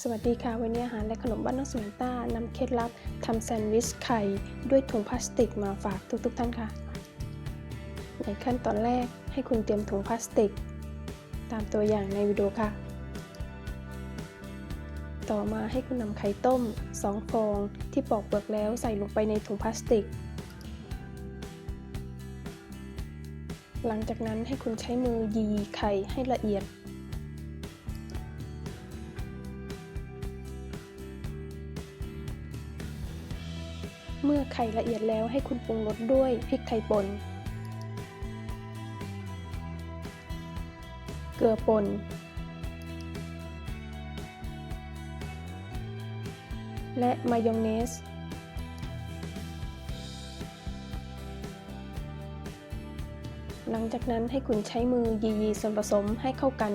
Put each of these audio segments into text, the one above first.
สวัสดีค่ะ วันนี้อาหารและขนมบ้านน้องสวนต้านำเคล็ดลับทำแซนด์วิชไข่ด้วยถุงพลาสติกมาฝากทุกๆทท่านค่ะ ในขั้นตอนแรกให้คุณเตรียมถุงพลาสติก ตามตัวอย่างในวิดีโอค่ะ ต่อมาให้คุณนำไข่ต้ม 2 ฟองที่ปอกเปลือกแล้วใส่ลงไปในถุงพลาสติก หลังจากนั้นให้คุณใช้มือยีไข่ให้ละเอียด เมื่อไข่ละเอียดแล้วให้คุณปรุงรสด้วยพริกไทยป่น เกลือป่น และมายองเนส หลังจากนั้นให้คุณใช้มือยีๆส่วนผสมให้เข้ากัน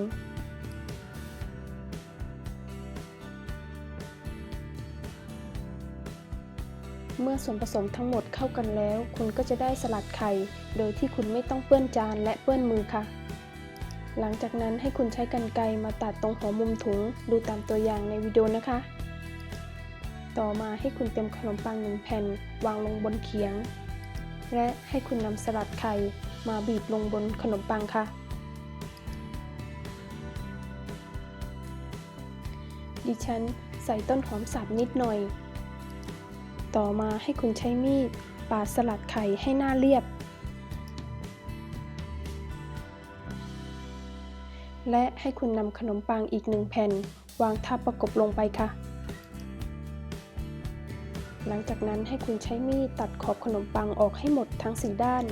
เมื่อส่วนผสมทั้งหมดเข้ากันแล้ว คุณก็จะได้สลัดไข่ โดยที่คุณไม่ต้องเปื้อนจานและเปื้อนมือค่ะ หลังจากนั้นให้คุณใช้กรรไกรมาตัดตรงหัวมุมถุง ดูตามตัวอย่างในวิดีโอนะคะ ต่อมาให้คุณเตรียมขนมปังหนึ่งแผ่น วางลงบนเขียง และให้คุณนำสลัดไข่มาบีบลงบนขนมปังค่ะ ดิฉันใส่ต้นหอมสับนิดหน่อย ต่อมาให้คุณใช้มีดปาดสลัดไข่ให้หน้าเรียบ และให้คุณนำขนมปังอีกหนึ่งแผ่น วางทับประกบลงไปค่ะ หลังจากนั้นให้คุณใช้มีดตัดขอบขนมปังออกให้หมดทั้งสีด้าน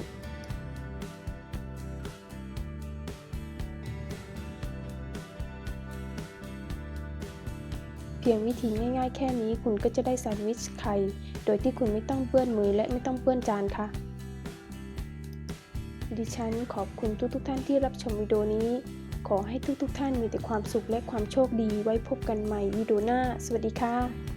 พียงวิธีง่ายๆ แค่นี้คุณก็จะได้แซนด์วิชไข่ โดยที่คุณไม่ต้องเปื้อนมือและไม่ต้องเปื้อนจานค่ะ ดิฉันขอบคุณทุกๆทท่านที่รับชมวิดีโอนี้ ขอให้ทุกๆทท่านมีแต่ความสุขและความโชคดีไว้พบกันใหม่วิดีโอหน้า สวัสดีค่ะ